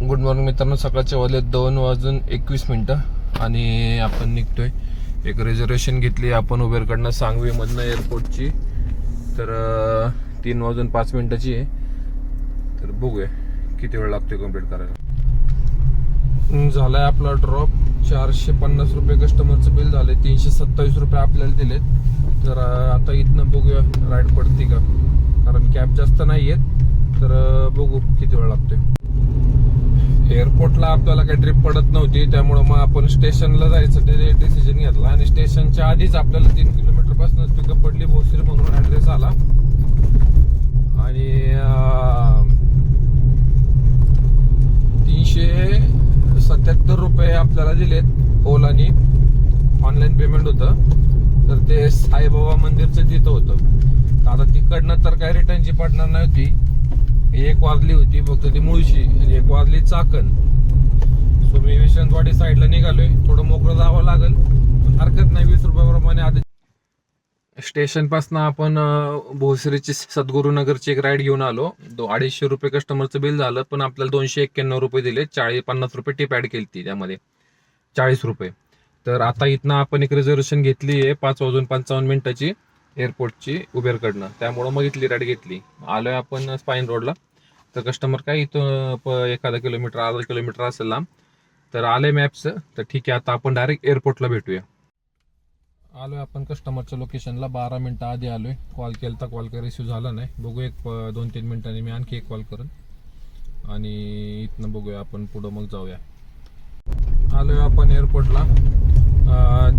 Good morning मित्रांनो सकाळचे वाजले दोन वाजून एकवीस मिनटं आणि आपण निघतोय. एक रिझर्वेशन घेतली आपण उबेरकडनं सांगवीमधनं एअरपोर्टची तर तीन वाजून पाच मिनटाची आहे. तर बघूया किती वेळ लागतोय कंप्लीट करायला. झालाय आपला ड्रॉप चारशे पन्नास रुपये कस्टमरचं बिल झाले तीनशे सत्तावीस रुपये आपल्याला दिलेत. तर आता इथनं बघूया राईड पडते का? कारण कॅब जास्त नाही आहेत तर बघू किती वेळ लागतोय. एअरपोर्टला आपल्याला काही ट्रिप पडत नव्हती त्यामुळं मग आपण स्टेशनला जायचं. ते डिसिजन घेतला आणि स्टेशनच्या आधीच आपल्याला तीन किलोमीटरपासून पिकअप पडली भोसरी म्हणून ऍड्रेस आला. आणि तीनशे सत्याहत्तर रुपये आपल्याला दिलेत ओलानी ऑनलाईन पेमेंट होतं. तर ते साईबाबा मंदिरचं तिथं होतं. तर आता तिकडनं तर काही रिटर्नची पडणार नव्हती. एक वाजली होती फक्त ती मुळशी आणि एक वाजली चाकण. सो मी विश्रांतवाडी साईडला निघालोय. थोडं मोकळं जावं लागेल. हरकत नाही वीस रुपयाप्रमाणे आधी. स्टेशनपासनं आपण भोसरीची सद्गुरुनगरची एक राईड घेऊन आलो. दो अडीचशे रुपये कस्टमरचं बिल झालं पण आपल्याला दोनशे एक्क्याण्णव रुपये दिले. चाळीस पन्नास रुपये टिप ॲड केली ती त्यामध्ये. चाळीस रुपये. तर आता इथनं आपण एक रिझर्वेशन घेतली आहे पाच वाजून पंचावन्न मिनिटाची. एअरपोर्टची उबेरकडनं. त्यामुळं मग इथली राईड घेतली. आलोय आपण स्पाईन रोडला तर कस्टमर काय इथं प- एखादा किलोमीटर अर्धा किलोमीटर असेल लांब तर आले मॅपचं तर ठीक आहे आता आपण डायरेक्ट एअरपोर्टला भेटूया. आलोय आपण कस्टमरच्या लोकेशनला बारा मिनिटं आधी आलोय. कॉल केला तर कॉल काही रिसिव्ह झाला नाही. बघू एक दोन तीन मिनिटांनी मी आणखी एक कॉल करेन. आणि इथनं बघूया आपण पुढं मग जाऊया. आलोय आपण एअरपोर्टला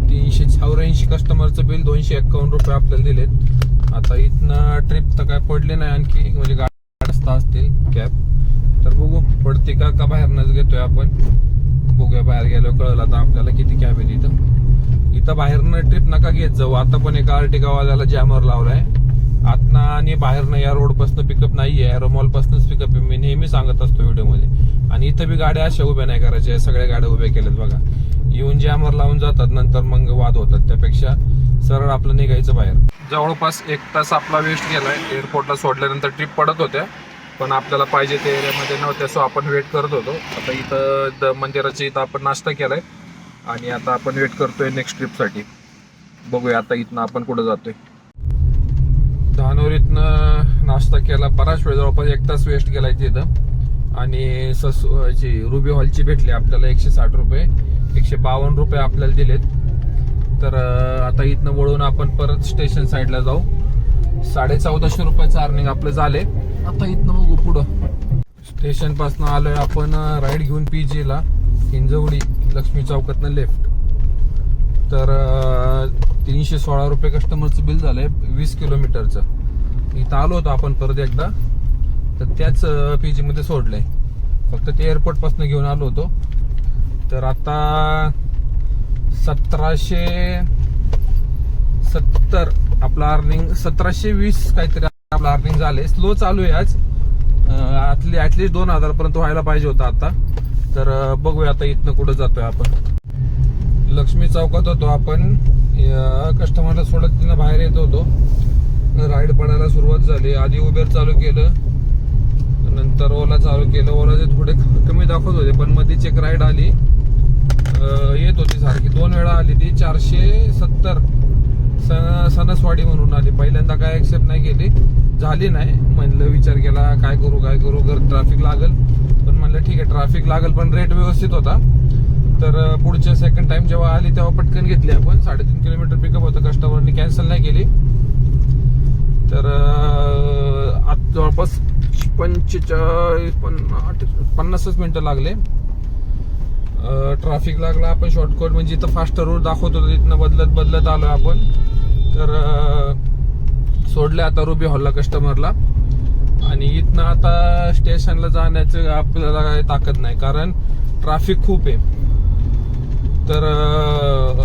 तीनशे कस्टमरचं बिल दोनशे एक्कावन्न रुपये आपल्याला दिलेत. आता इथनं ट्रिप तर काय पडली नाही आणखी म्हणजे गाड्या रस्ता असतील कॅब तर बघू पडते का का बाहेरनंच घेतोय आपण. बघूया बाहेर गेलो कळलं आता आपल्याला किती कॅब आहे इथं इथं बाहेरनं ट्रिप नका घेत जाऊ. आता पण एका आर्टिकावाल्याला जॅमर लावलाय. आतनं आणि बाहेरनं या रोडपासून पिकअप नाही आहे रोमॉलपासूनच पिकअप आहे. मी नेहमी सांगत असतो व्हिडिओमध्ये आणि इथं बी गाड्या अशा उभ्या नाही करायच्या. सगळ्या गाड्या उभ्या केल्यात बघा. येऊन जॅमवर लावून जातात नंतर मग वाद होतात. त्यापेक्षा सरळ आपलं निघायचं बाहेर. जवळपास एक तास आपला वेस्ट गेलाय. एअरपोर्टला सोडल्यानंतर ट्रिप पडत होत्या. पण आपल्याला पाहिजे त्या एरियामध्ये नव्हत्या सो आपण वेट करत होतो. आता इथं द मंदिराच्या इथं आपण नाश्ता केलाय. आणि आता आपण वेट करतोय नेक्स्ट ट्रिपसाठी बघूया आता इथनं आपण कुठं जातोय. धानोरीतनं नाश्ता केला बराच वेळ जवळपास एक तास वेस्ट केलाय तिथं. आणि ससू याची रुबी हॉलची भेटली आपल्याला एकशे साठ रुपये. एकशे बावन्न रुपये आपल्याला दिलेत. तर आता इथनं वळून आपण परत स्टेशन साईडला जाऊ. साडे चौदाशे रुपयाचं अर्निंग आपलं झाले आता इथनं बघू पुढं. स्टेशनपासून आलोय आपण राईड घेऊन पीजी ला. हिंजवडी लक्ष्मी चौकातनं लेफ्ट तर तीनशे सोळा रुपये कस्टमरचं बिल झालंय वीस किलोमीटरचं इथं आलो होतो आपण परत एकदा. तर त्याच पीजी मध्ये सोडलंय. फक्त ते एअरपोर्टपासून घेऊन आलो होतो. तर आता सतराशे सत्तर आपलं अर्निंग सतराशे वीस काहीतरी आपलं अर्निंग झालंय स्लो चालू आहे आज. आतली ॲटलीस्ट दोन हजार पर्यंत व्हायला पाहिजे होता आता. तर बघूया आता इथनं कुठं जातोय आपण. लक्ष्मी चौकात होतो आपण. कस्टमरला सोडत तिनं बाहेर येत होतो. राईड पडायला सुरुवात झाली. आधी उबेर चालू केलं. नंतर ओला चालू केलं. ओलाचे थोडे कमी दाखवत होते पण मध्ये चेक राईड आली. येत होती सारखी. दोन वेळा आली ती. चारशे सत्तर. सन सणसवाडी म्हणून आली. पहिल्यांदा काय ऍक्सेप्ट नाही केली. झाली नाही. म्हणलं विचार केला काय करू काय करू? घर ट्रॅफिक लागल. पण म्हणलं ठीक आहे ट्रॅफिक लागल पण रेट व्यवस्थित होता. तर पुढच्या सेकंड टाइम जेव्हा आली तेव्हा पटकन घेतली आपण. साडेतीन किलोमीटर पिकअप होतं. कस्टमरनी कॅन्सल नाही केली. तर आज जवळपास पंचेचाळीस पन्नास पन्नासच मिनिटं लागले. ट्रॅफिक लागला आपण शॉर्टकट म्हणजे इथं फास्ट रोड दाखवत होतो तिथनं बदलत बदलत आलो आपण. तर सोडलं आता रुबी हॉलला कस्टमरला आणि इथनं आता स्टेशनला जाण्याचं आपल्याला काही ताकद नाही कारण ट्रॅफिक खूप आहे. तर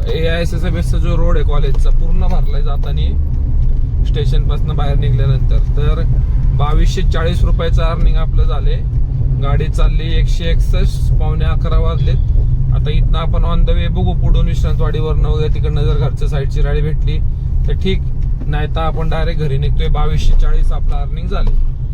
ए आय एस एस बेसचा जो रोड आहे कॉलेजचा पूर्ण भरलाय जाताना स्टेशनपासून बाहेर निघल्यानंतर. तर बावीसशे चाळीस रुपयाचं अर्निंग आपलं झाले गाडी चालली एकशे एकसष्ट पावणे अकरा वाजलेत. आता इथनं आपण ऑन द वे बघू. पुढून विश्रांतवाडीवरनं वगैरे तिकडनं जर घरच्या साईडची गाडी भेटली तर ठीक. नाही तर आपण डायरेक्ट घरी निघतोय. बावीसशे चाळीस आपलं अर्निंग झाले.